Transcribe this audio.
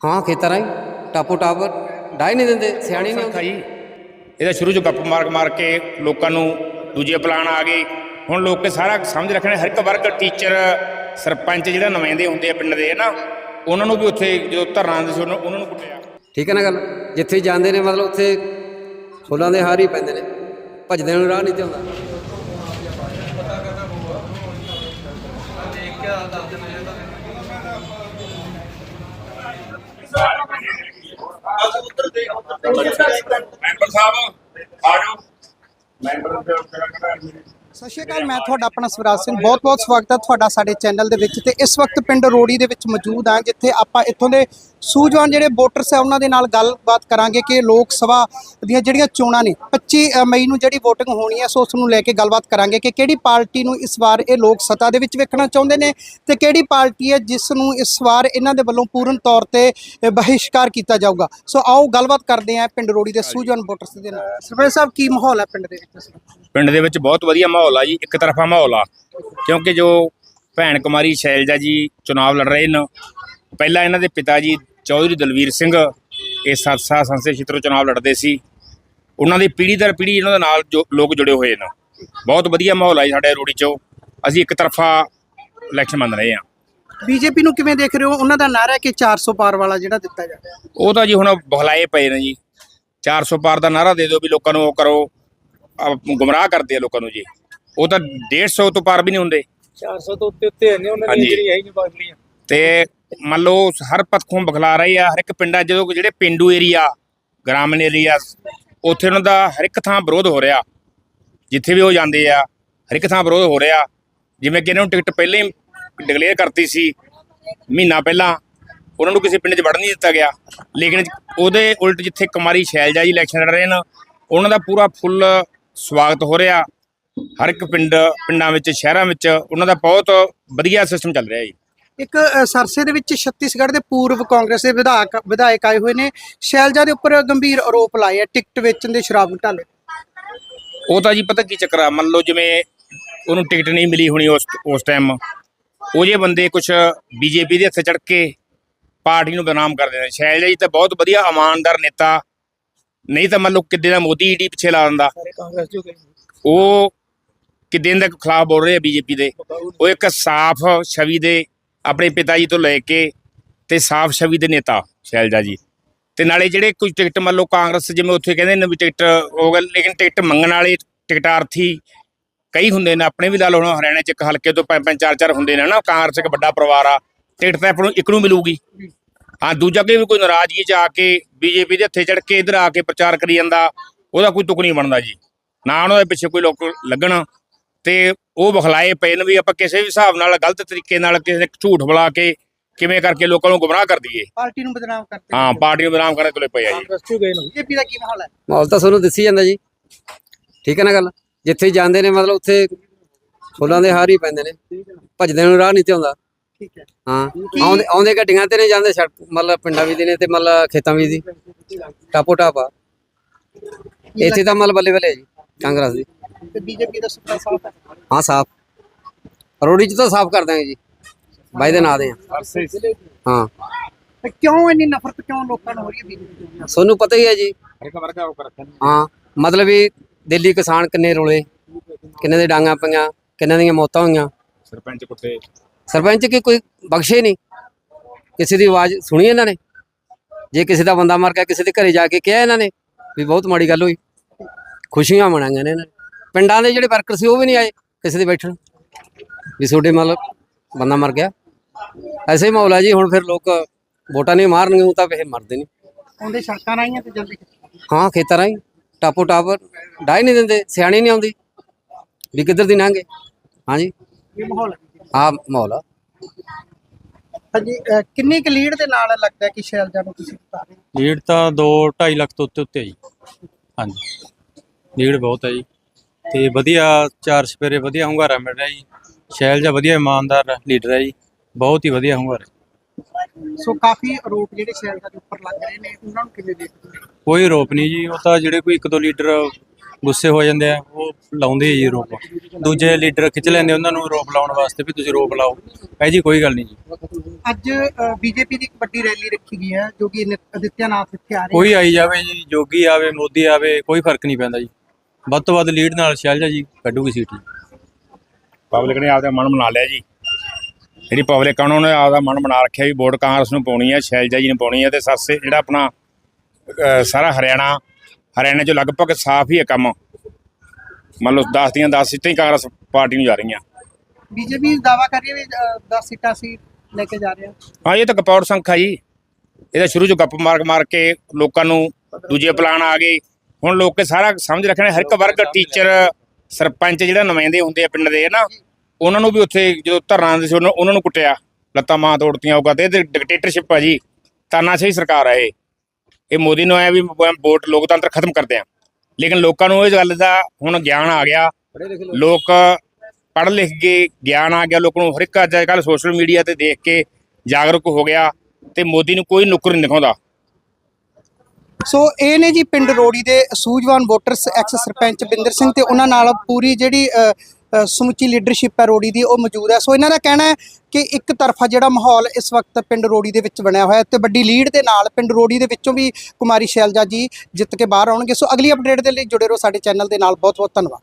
ਹਾਂ ਖੇਤਾਂ ਰਾਹੀਂ। ਟਾਪੋ ਟਾਪ ਡਾਈ ਨਹੀਂ ਦਿੰਦੇ ਸਿਆਣੇ ਨਹੀਂ ਜੀ ਇਹਦਾ ਸ਼ੁਰੂ ਚ ਗੱਪ ਮਾਰ ਮਾਰ ਕੇ ਲੋਕਾਂ ਨੂੰ ਦੂਜੇ ਪਲਾਨ ਆ ਗਏ ਹੁਣ ਲੋਕ ਸਾਰਾ ਸਮਝ ਰੱਖਣੇ ਹਰ ਇੱਕ ਵਰਗ ਟੀਚਰ ਸਰਪੰਚ ਜਿਹੜਾ ਨੁਮਾਇੰਦੇ ਹੁੰਦੇ ਆ ਪਿੰਡ ਦੇ ਨਾ ਉਹਨਾਂ ਨੂੰ ਵੀ ਉੱਥੇ ਜਦੋਂ ਧਰਨਾ ਦੇ ਸੀ ਉਹਨਾਂ ਨੂੰ ਕੁੱਟਿਆ। ਠੀਕ ਹੈ ਨਾ ਗੱਲ? ਜਿੱਥੇ ਜਾਂਦੇ ਨੇ ਮਤਲਬ ਉੱਥੇ ਫੁੱਲਾਂ ਦੇ ਹਾਰ ਹੀ ਪੈਂਦੇ ਨੇ। ਭੱਜਦੇ ਨੂੰ ਰਾਹ ਨਹੀਂ ਤੇ ਹੁੰਦਾ ਮੈਂਬਰ ਸਾਹਿਬ ਆ ਜਾਓ। ਮੈਂਬਰ ਦੇ ਸਤਿ ਸ਼੍ਰੀ ਅਕਾਲ ਮੈਂ ਤੁਹਾਡਾ ਆਪਣਾ ਸਵਰਾਜ ਸਿੰਘ। ਬਹੁਤ-ਬਹੁਤ ਸਵਾਗਤ ਹੈ ਤੁਹਾਡਾ ਸਾਡੇ ਚੈਨਲ ਦੇ ਵਿੱਚ। ਤੇ ਇਸ ਵਕਤ ਪਿੰਡ ਰੋੜੀ ਦੇ ਵਿੱਚ ਮੌਜੂਦ ਹਾਂ ਜਿੱਥੇ ਆਪਾਂ ਇੱਥੋਂ ਦੇ ਸੂਝਵਾਨ ਜਿਹੜੇ ਵੋਟਰਸ ਹੈ ਉਹਨਾਂ ਦੇ ਨਾਲ ਗੱਲਬਾਤ ਕਰਾਂਗੇ ਕਿ ਲੋਕ ਸਭਾ ਦੀਆਂ ਜਿਹੜੀਆਂ ਚੋਣਾਂ ਨੇ 25 ਮਈ ਨੂੰ ਜਿਹੜੀ VOTING ਹੋਣੀ ਹੈ ਸੋ ਉਸ ਨੂੰ ਲੈ ਕੇ ਗੱਲਬਾਤ ਕਰਾਂਗੇ ਕਿ ਕਿਹੜੀ ਪਾਰਟੀ ਨੂੰ ਇਸ ਵਾਰ ਇਹ ਲੋਕ ਸੱਤਾ ਦੇ ਵਿੱਚ ਵੇਖਣਾ ਚਾਹੁੰਦੇ ਨੇ ਤੇ ਕਿਹੜੀ ਪਾਰਟੀ ਹੈ ਜਿਸ ਨੂੰ ਇਸ ਵਾਰ ਇਹਨਾਂ ਦੇ ਵੱਲੋਂ ਪੂਰਨ ਤੌਰ ਤੇ ਬਹਿਸ਼ਕਾਰ ਕੀਤਾ ਜਾਊਗਾ। ਸੋ ਆਓ ਗੱਲਬਾਤ ਕਰਦੇ ਹਾਂ ਪਿੰਡ ਰੋੜੀ ਦੇ ਸੂਝਵਾਨ ਵੋਟਰਸ ਦੇ ਨਾਲ। ਸਰਪੰਚ ਸਾਹਿਬ ਕੀ ਮਾਹੌਲ ਹੈ ਪਿੰਡ ਦੇ ਵਿੱਚ? ਪਿੰਡ ਦੇ ਵਿੱਚ ਬਹੁਤ ਵਧੀਆ ਮਾਹੌਲ ਆ ਜੀ ਇੱਕ ਤਰਫਾ ਮਾਹੌਲ ਆ। ਕਿਉਂਕਿ ਜੋ ਭੈਣ ਕੁਮਾਰੀ ਸ਼ੈਲਜਾ ਜੀ ਚੁਣਾਵ ਲੜ ਰਹੇ ਨੇ ਪਹਿਲਾਂ ਇਹਨਾਂ ਦੇ ਪਿਤਾ ਜੀ ਚੌਧਰੀ ਦਲਵੀਰ ਸਿੰਘ ਇਹ ਸਤਸਾ ਸੰਸਦ ਖੇਤਰੋਂ ਚੁਣਾਵ ਲੜਦੇ ਸੀ। ਉਹਨਾਂ ਦੀ ਪੀੜ੍ਹੀ ਦਰ ਪੀੜ੍ਹੀ ਇਹਨਾਂ ਦੇ ਨਾਲ ਜੋ ਲੋਕ ਜੁੜੇ ਹੋਏ ਨੇ। ਬਹੁਤ ਵਧੀਆ ਮਾਹੌਲ ਆ ਜੀ ਸਾਡੇ ਰੋੜੀ ਚੋਂ। ਅਸੀਂ ਇੱਕ ਤਰਫਾ ਇਲੈਕਸ਼ਨ ਮੰਨ ਰਹੇ ਹਾਂ। ਬੀਜੇਪੀ ਨੂੰ ਕਿਵੇਂ ਦੇਖ ਰਹੇ ਹੋ? ਉਹਨਾਂ ਦਾ ਨਾਰਾ ਹੈ ਕਿ 400 ਪਾਰ ਵਾਲਾ ਜਿਹੜਾ ਦਿੱਤਾ ਜਾ ਰਿਹਾ। ਉਹ ਤਾਂ ਜੀ ਹੁਣ ਬਹਲਾਏ ਪਏ ਨੇ ਜੀ। 400 ਪਾਰ ਦਾ ਨਾਰਾ ਦੇ ਦਿਓ ਵੀ ਲੋਕਾਂ ਨੂੰ ਉਹ ਕਰੋ। ਗੁੰਮਰਾਹ ਕਰਦੇ ਆ ਲੋਕਾਂ ਨੂੰ ਜੀ। ਉਹ ਤਾਂ 150 ਤੋਂ ਪਾਰ ਵੀ ਨਹੀਂ ਹੁੰਦੇ। 400 ਤੋਂ ਉੱਤੇ ਉੱਤੇ ਨੇ ਉਹਨਾਂ ਹਾਂਜੀ। ਦੀ ਜਿਹੜੀ ਹੈ ਹੀ ਨਹੀਂ ਬਦਲੀਆਂ ਤੇ ਮੰਨ ਲਓ ਹਰ ਪੱਖੋਂ ਬਖਲਾ ਰਹੀ ਆ ਹਰ ਇੱਕ ਪਿੰਡਾਂ ਜਦੋਂ ਜਿਹੜੇ ਪਿੰਡੂ ਏਰੀਆ ਗ੍ਰਾਮੀਣ ਏਰੀਆ ਉੱਥੇ ਉਹਨਾਂ ਦਾ ਹਰ ਇੱਕ ਥਾਂ ਵਿਰੋਧ ਹੋ ਰਿਹਾ। ਜਿੱਥੇ ਵੀ ਉਹ ਜਾਂਦੇ ਆ ਹਰ ਇੱਕ ਥਾਂ ਵਿਰੋਧ ਹੋ ਰਿਹਾ। ਜਿਵੇਂ ਕਿ ਇਹਨਾਂ ਨੂੰ ਟਿਕਟ ਪਹਿਲਾਂ ਹੀ ਡਿਕਲੇਅਰ ਕਰਤੀ ਸੀ ਮਹੀਨਾ ਪਹਿਲਾਂ। ਉਹਨਾਂ ਨੂੰ ਕਿਸੇ ਪਿੰਡ 'ਚ ਵੜਨ ਨਹੀਂ ਦਿੱਤਾ ਗਿਆ। ਲੇਕਿਨ ਉਹਦੇ ਉਲਟ ਜਿੱਥੇ ਕੁਮਾਰੀ ਸ਼ੈਲਜਾ ਜੀ ਇਲੈਕਸ਼ਨ ਲੜ ਰਹੇ ਨੇ ਉਹਨਾਂ ਦਾ ਪੂਰਾ ਫੁੱਲ ਸਵਾਗਤ ਹੋ ਰਿਹਾ। ਹਰ ਇੱਕ ਪਿੰਡ ਪਿੰਡਾਂ ਵਿੱਚ ਸ਼ਹਿਰਾਂ ਵਿੱਚ ਉਹਨਾਂ ਦਾ ਬਹੁਤ ਵਧੀਆ ਸਿਸਟਮ ਚੱਲ ਰਿਹਾ ਜੀ। ਇੱਕ ਸਰਸੇ ਦੇ ਵਿੱਚ ਛੱਤੀਸਗੜ੍ਹ ਦੇ ਪੂਰਵ ਕਾਂਗਰਸ ਦੇ ਵਿਧਾਇਕ ਵਿਧਾਇਕ ਆਏ ਹੋਏ ਨੇ। ਸ਼ੈਲਜਾ ਦੇ ਉੱਪਰ ਗੰਭੀਰ ਆਰੋਪ ਲਾਏ ਆ ਟਿਕਟ ਵੇਚਣ ਦੇ ਸ਼ਰਾਬ ਘੁਟਾਲੇ। ਉਹ ਤਾਂ ਜੀ ਪਤਾ ਕੀ ਚੱਕਰ ਆ ਮੰਨ ਲਓ ਜਿਵੇਂ ਉਹਨੂੰ ਟਿਕਟ ਨਹੀਂ ਮਿਲੀ ਹੋਣੀ ਉਸ ਉਸ ਟਾਈਮ ਉਹ ਜੇ ਬੰਦੇ ਕੁਝ ਬੀਜੇਪੀ ਦੇ ਹੱਥੇ ਚੜ ਕੇ ਪਾਰਟੀ ਨੂੰ ਬਦਨਾਮ ਕਰਦੇ ਨੇ। ਸ਼ੈਲਜਾ ਜੀ ਤਾਂ ਬਹੁਤ ਵਧੀਆ ਇਮਾਨਦਾਰ ਨੇਤਾ। ਨਹੀਂ ਤਾਂ ਮੰਨ ਲਓ ਕਿੱਦੇ ਦਾ ਮੋਦੀ ਈਡੀ ਪਿੱਛੇ ਲਾ ਦਿੰਦਾ। ਸਾਰੇ ਕਾਂਗਰਸ ਜੋ ਦੇ ਖਿਲਾਫ ਬੋਲ ਰਹੇ ਆ ਬੀਜੇਪੀ ਦੇ। ਉਹ ਇੱਕ ਸਾਫ਼ ਛਵੀ ਦੇ ਆਪਣੇ ਪਿਤਾ ਜੀ ਤੋਂ ਲੈ ਕੇ ਤੇ ਸਾਫ਼ ਛਵੀ ਦੇ ਨੇਤਾ, ਸ਼ੈਲਜਾ ਜੀ। ਤੇ ਨਾਲੇ ਜਿਹੜੇ ਕੁਝ ਟਿਕਟ ਮੰਨ ਲਓ ਕਾਂਗਰਸ ਜਿਵੇਂ ਉੱਥੇ ਕਹਿੰਦੇ ਨੇ ਵੀ ਟਿਕਟ ਹੋ ਗਿਆ ਲੇਕਿਨ ਟਿਕਟ ਮੰਗਣ ਵਾਲੇ ਟਿਕਟਾਰਥੀ ਕਈ ਹੁੰਦੇ ਨੇ, ਆਪਣੇ ਵੀ ਲਾ ਲਓ ਹੁਣ ਹਰਿਆਣੇ ਚ ਇੱਕ ਹਲਕੇ ਤੋਂ ਪੰਜ ਪੰਜ ਚਾਰ ਚਾਰ ਹੁੰਦੇ ਨੇ ਨਾ, ਕਾਂਗਰਸ ਇੱਕ ਵੱਡਾ ਪਰਿਵਾਰ ਆ, ਟਿਕਟ ਤਾਂ ਆਪਾਂ ਨੂੰ ਇੱਕ ਨੂੰ ਮਿਲੂਗੀ। ਹਾਂ, ਦੂਜਾ ਕਿ ਵੀ ਕੋਈ ਨਾਰਾਜ਼ਗੀ ਚ ਆ ਕੇ ਬੀਜੇਪੀ ਦੇ ਹੱਥੇ ਚੜ ਕੇ ਇਧਰ ਆ ਕੇ ਪ੍ਰਚਾਰ ਕਰੀ ਜਾਂਦਾ, ਉਹਦਾ ਕੋਈ ਤੁਕ ਨਹੀਂ ਬਣਦਾ ਜੀ। ਨਾ ਉਹਨਾਂ ਦੇ ਪਿੱਛੇ ਕੋਈ ਲੋਕ ਲੱਗਣ। ਤੇ ਉਹ ਬਖਲਾਏ ਪਏ ਨੇ ਵੀ ਆਪਾਂ ਕਿਸੇ ਵੀ ਹਿਸਾਬ ਨਾਲ ਗਲਤ ਤਰੀਕੇ ਨਾਲ ਕਿਸੇ ਨੇ ਝੂਠ ਬੁਲਾ ਕੇ ਕਿਵੇਂ ਕਰਕੇ ਲੋਕਾਂ ਨੂੰ ਗੁੰਮਰਾਹ ਕਰ ਦਈਏ। ਪਾਰਟੀ ਨੂੰ ਬਦਨਾਮ ਕਰਦੇ ਹਾਂ ਪਾਰਟੀ ਨੂੰ ਬਦਨਾਮ ਕਰਨ ਕੋਲੇ ਪਏ ਆ ਜੀ। ਕਾਂਗਰਸ ਜੋ ਗਏ ਨੇ। ਬੀਜੇਪੀ ਦਾ ਕੀ ਮਾਹੌਲ ਹੈ? ਮਾਹੌਲ ਤਾਂ ਤੁਹਾਨੂੰ ਦੱਸੀ ਜਾਂਦਾ ਜੀ। ਠੀਕ ਹੈ ਨਾ ਗੱਲ? ਜਿੱਥੇ ਜਾਂਦੇ ਨੇ ਮਤਲਬ ਉੱਥੇ ਫੁੱਲਾਂ ਦੇ ਹਾਰ ਹੀ ਪੈਂਦੇ ਨੇ। ਭੱਜਦੇ ਨੂੰ ਰਾਹ ਨਹੀਂ ਤੇ ਹੁੰਦਾ ਠੀਕ ਹੈ। ਹਾਂ ਆਉਂਦੇ ਆਉਂਦੇ ਗੱਡੀਆਂ ਤੇ ਨੇ ਜਾਂਦੇ ਸੜਕ ਮਤਲਬ ਪਿੰਡਾਂ ਵੀ ਦੇ ਨੇ ਤੇ ਮਤਲਬ ਖੇਤਾਂ ਵੀ ਦੀ। ਟਾਪੋ ਟਾਪਾ ਇੱਥੇ ਤਾਂ ਮਤਲਬ ਬੱਲੇ ਬੱਲੇ ਜੀ ਕਾਂਗਰਸ ਦੀ। ਤੇ ਬੀਜੇਪੀ ਦਾ ਸੁਪਨਾ ਸਾਫ਼ ਹੈ? ਹਾਂ ਸਾਫ਼। ਰੋੜੀ ਚ ਤਾਂ ਸਾਫ਼ ਕਰ ਦਾਂਗੇ ਜੀ। ਬਾਈ ਦੇ ਨਾਂ ਦੇ ਆ। ਹਾਂ। ਤੇ ਕਿਉਂ ਇੰਨੀ ਨਫ਼ਰਤ ਕਿਉਂ ਲੋਕਾਂ ਨੂੰ ਹੋ ਰਹੀ ਹੈ ਬੀਜੇਪੀ ਨਾਲ ਤੁਹਾਨੂੰ ਪਤਾ ਹੀ ਹੈ ਜੀ। ਇੱਕ ਵਰਗਾ ਉਹ ਕਰ ਹਾਂ ਮਤਲਬ ਵੀ ਦਿੱਲੀ ਕਿਸਾਨ ਕਿੰਨੇ ਰੋਲੇ ਕਿੰਨੇ ਦੇ ਡਾਂਗਾ ਪਈਆਂ ਕਿੰਨਾਂ ਦੀਆਂ ਮੌਤਾਂ ਹੋਈਆਂ। ਸਰਪੰਚ ਕੁੱਤੇ। ਸਰਪੰਚ ਕੀ ਕੋਈ ਬਖਸ਼ੇ ਨਹੀਂ। ਕਿਸੇ ਦੀ ਆਵਾਜ਼ ਸੁਣੀ ਇਹਨਾਂ ਨੇ? ਜੇ ਕਿਸੇ ਦਾ ਬੰਦਾ ਮਰ ਗਿਆ ਕਿਸੇ ਦੇ ਘਰੇ ਜਾ ਕੇ ਕਿਹਾ ਇਹਨਾਂ ਨੇ ਵੀ ਬਹੁਤ ਮਾੜੀ ਗੱਲ ਹੋਈ। ਖੁਸ਼ੀਆਂ ਮਨਾਈਆਂ ਨੇ ਇਹਨਾਂ ਨੇ। ਪਿੰਡਾਂ ਦੇ ਜਿਹੜੇ ਵਰਕਰ ਸੀ ਉਹ ਵੀ ਨਹੀਂ ਆਏ ਕਿਸੇ ਦੇ ਬੈਠਣ। ਵੀ ਤੁਹਾਡੇ ਮਤਲਬ ਬੰਦਾ ਮਰ ਗਿਆ। ਐਸੇ ਹੀ ਮਾਹੌਲ ਹੈ ਜੀ ਹੁਣ ਫਿਰ ਲੋਕ ਵੋਟਾਂ ਨਹੀਂ ਮਾਰਨਗੇ ਉਹ ਤਾਂ ਫਿਰ ਮਰਦੇ ਨਹੀਂ ਆਉਂਦੇ ਸੜਕਾਂ ਰਾਹੀਆਂ ਤੇ ਜਲਦੀ ਹਾਂ ਖੇਤਾਂ ਰਾਹੀਂ। ਟਾਪੋ ਟਾਪ ਡਾਈ ਨਹੀਂ ਦਿੰਦੇ ਸਿਆਣੀ ਨਹੀਂ ਆਉਂਦੀ। ਵੀ ਕਿੱਧਰ ਦੀ ਲੰਘੇ? ਹਾਂਜੀ ਇਹ ਮਾਹੌਲ ਹੈ ਆਹ ਮਾਹੌਲ ਆ। ਹਾਂਜੀ ਅ, ਕਿੰਨੀ ਕੁ ਲੀਡ ਦੇ ਨਾਲ ਲੱਗਦਾ ਕਿ ਸ਼ੈਲਜਾ ਨੂੰ ਤੁਸੀਂ ਬਤਾ ਰਹੇ ਹੋ ਲੀਡ ਤਾਂ 2 2.5 ਲੱਖ ਤੋਂ ਉੱਤੇ ਉੱਤੇ ਹੈ ਜੀ। ਹਾਂਜੀ। ਲੀਡ ਬਹੁਤ ਹੈ ਜੀ। ਤੇ ਵਧੀਆ ਚਾਰ ਸਪੇਰੇ ਵਧੀਆ ਹੁੰਗਾਰਾ ਮਿਲ ਰਿਹਾ ਜੀ। ਸ਼ੈਲਜਾ ਵਧੀਆ ਇਮਾਨਦਾਰ ਲੀਡਰ ਹੈ ਜੀ। ਬਹੁਤ ਹੀ ਵਧੀਆ ਹੁੰਗਾਰਾ। ਸੋ ਕਾਫੀ ਆਰੋਪ ਜਿਹੜੇ ਸ਼ੈਲਜਾ ਦੇ ਉੱਪਰ ਲੱਗ ਰਹੇ ਨੇ ਉਹਨਾਂ ਨੂੰ ਕਿਵੇਂ ਦੇਖਦੇ ਹੋ? ਕੋਈ ਆਰੋਪ ਨਹੀਂ ਜੀ। ਉਹ ਤਾਂ ਜਿਹੜੇ ਕੋਈ ਇੱਕ ਦੋ ਲੀਡਰ ਗੁੱਸੇ ਹੋ ਜਾਂਦੇ ਆ ਉਹ ਲਾਉਂਦੇ ਆ ਜੀ ਰੋਪ ਦੂਜੇ ਲੀਡਰ ਖਿੱਚ ਲੈਂਦੇ ਉਹਨਾਂ ਨੂੰ ਰੋਪ ਲਾਉਣ ਵਾਸਤੇ ਵੀ ਤੁਸੀਂ ਰੋਪ ਲਾਓ। ਇਹ ਜੀ ਕੋਈ ਗੱਲ ਨਹੀਂ ਜੀ। ਅੱਜ ਬੀਜੇਪੀ ਦੀ ਇੱਕ ਵੱਡੀ ਰੈਲੀ ਰੱਖੀ ਗਈ ਹੈ ਜੋ ਕਿ ਨਿਤ- ਅਦਿੱਤਿਆਨਾਥ ਇੱਥੇ ਆ ਰਹੇ ਕੋਈ ਆਈ ਜਾਵੇ ਜੀ ਜੋਗੀ ਆਵੇ ਮੋਦੀ ਆਵੇ ਕੋਈ ਫ਼ਰਕ ਨਹੀਂ ਪੈਂਦਾ ਜੀ। ਵੱਧ ਤੋਂ ਵੱਧ ਲੀਡ ਨਾਲ ਸ਼ੈਲਜਾ ਜੀ ਕੱਢੂਗੀ ਸੀਟ ਜੀ। ਪਬਲਿਕ ਨੇ ਆਪਦਾ ਮਨ ਬਣਾ ਲਿਆ ਜੀ। ਜਿਹੜੀ ਪਬਲਿਕ ਆ ਉਹਨਾਂ ਨੇ ਆਪਦਾ ਮਨ ਬਣਾ ਰੱਖਿਆ ਵੀ ਵੋਟ ਕਾਂਗਰਸ ਨੂੰ ਪਾਉਣੀ ਹੈ ਸ਼ੈਲਜਾ ਜੀ ਨੂੰ ਪਾਉਣੀ ਹੈ ਤੇ ਸਾਸੇ ਜਿਹੜਾ ਆਪਣਾ ਅਹ, ਸਾਰਾ ਹਰਿਆਣਾ ਹਰਿਆਣੇ 'ਚ ਲਗਭਗ ਸਾਫ਼ ਹੀ ਹੈ ਕੰਮ। ਮੰਨ ਲਓ 10 ਦੀਆਂ 10 ਸੀਟਾਂ ਹੀ ਕਾਂਗਰਸ ਪਾਰਟੀ ਨੂੰ ਜਾ ਰਹੀਆਂ। ਬੀਜੇਪੀ ਦਾਵਾ ਕਰ ਰਹੀ ਹੈ ਵੀ 10 ਸੀਟਾਂ ਸੀ ਲੈ ਕੇ ਜਾ ਰਹੇ। ਹਾਂ ਹਾਂ ਇਹ ਤਾਂ ਕਪੌੜ ਸੰਖਾ ਜੀ। ਇਹ ਤਾਂ ਸ਼ੁਰੂ 'ਚ ਗੱਪ ਮਾਰ ਮਾਰ ਕੇ ਲੋਕਾਂ ਨੂੰ ਦੂਜੇ ਪਲਾਨ ਆ ਗਏ। ਹੁਣ ਲੋਕ ਸਾਰਾ ਸਮਝ ਰੱਖਣੇ ਹਰ ਇੱਕ ਵਰਗ ਟੀਚਰ ਸਰਪੰਚ ਜਿਹੜਾ ਨੁਮਾਇੰਦੇ ਹੁੰਦੇ ਆ ਪਿੰਡ ਦੇ ਨਾ ਉਹਨਾਂ ਨੂੰ ਵੀ ਉੱਥੇ ਜਦੋਂ ਧਰਨਾ ਦਿੰਦੇ ਸੀ ਉਹਨਾਂ ਨੂੰ ਕੁੱਟਿਆ ਲੱਤਾਂ ਮਾਂ ਤੋੜਤੀਆਂ ਉਹ ਕਹਿੰਦੇ ਇਹ ਡਿਕਟੇਟਰਸ਼ਿਪ ਆ ਜੀ ਤਾਨਾਸ਼ਾਹੀ ਸਰਕਾਰ ਆ ਇਹ। ਇਹ ਮੋਦੀ ਨੂੰ ਆਇਆ ਵੀ ਵੋਟ ਲੋਕਤੰਤਰ ਖਤਮ ਕਰਦੇ ਆ। ਲੇਕਿਨ ਲੋਕਾਂ ਨੂੰ ਇਸ ਗੱਲ ਦਾ ਹੁਣ ਗਿਆਨ ਆ ਗਿਆ। ਲੋਕ ਪੜ੍ਹ ਲਿਖ ਕੇ ਗਿਆਨ ਆ ਗਿਆ ਲੋਕਾਂ ਨੂੰ ਹਰ ਇੱਕ ਅੱਜ ਕੱਲ੍ਹ ਸੋਸ਼ਲ ਮੀਡੀਆ ਤੇ ਦੇਖ ਕੇ ਜਾਗਰੂਕ ਹੋ ਗਿਆ ਤੇ ਮੋਦੀ ਨੂੰ ਕੋਈ ਨੁੱਕਰ ਨਹੀਂ ਦਿਖਾਉਂਦਾ। ਸੋ ਇਹ ਨੇ ਜੀ ਪਿੰਡ ਰੋੜੀ ਦੇ ਸੂਝਵਾਨ ਵੋਟਰਸ ਐਕਸ ਸਰਪੰਚ ਬਿੰਦਰ ਸਿੰਘ ਤੇ ਉਹਨਾਂ ਨਾਲ ਪੂਰੀ ਜਿਹੜੀ ਸਮੁੱਚੀ ਲੀਡਰਸ਼ਿਪ ਹੈ ਰੋੜੀ ਦੀ, ਉਹ ਮੌਜੂਦ ਹੈ। ਸੋ ਇਹਨਾਂ ਦਾ ਕਹਿਣਾ ਹੈ ਕਿ ਇੱਕ ਤਰਫਾ ਜਿਹੜਾ ਮਾਹੌਲ ਇਸ ਵਕਤ ਪਿੰਡ ਰੋੜੀ ਦੇ ਵਿੱਚ ਬਣਿਆ ਹੋਇਆ ਹੈ ਤੇ ਵੱਡੀ ਲੀਡ ਦੇ ਨਾਲ ਪਿੰਡ ਰੋੜੀ ਦੇ ਵਿੱਚੋਂ ਵੀ ਕੁਮਾਰੀ ਸ਼ੈਲਜਾ ਜੀ ਜਿੱਤ ਕੇ ਬਾਹਰ ਆਉਣਗੇ। ਸੋ ਅਗਲੀ ਅਪਡੇਟ ਦੇ ਲਈ ਜੁੜੇ ਰਹੋ ਸਾਡੇ ਚੈਨਲ ਦੇ ਨਾਲ। ਬਹੁਤ ਬਹੁਤ ਧੰਨਵਾਦ।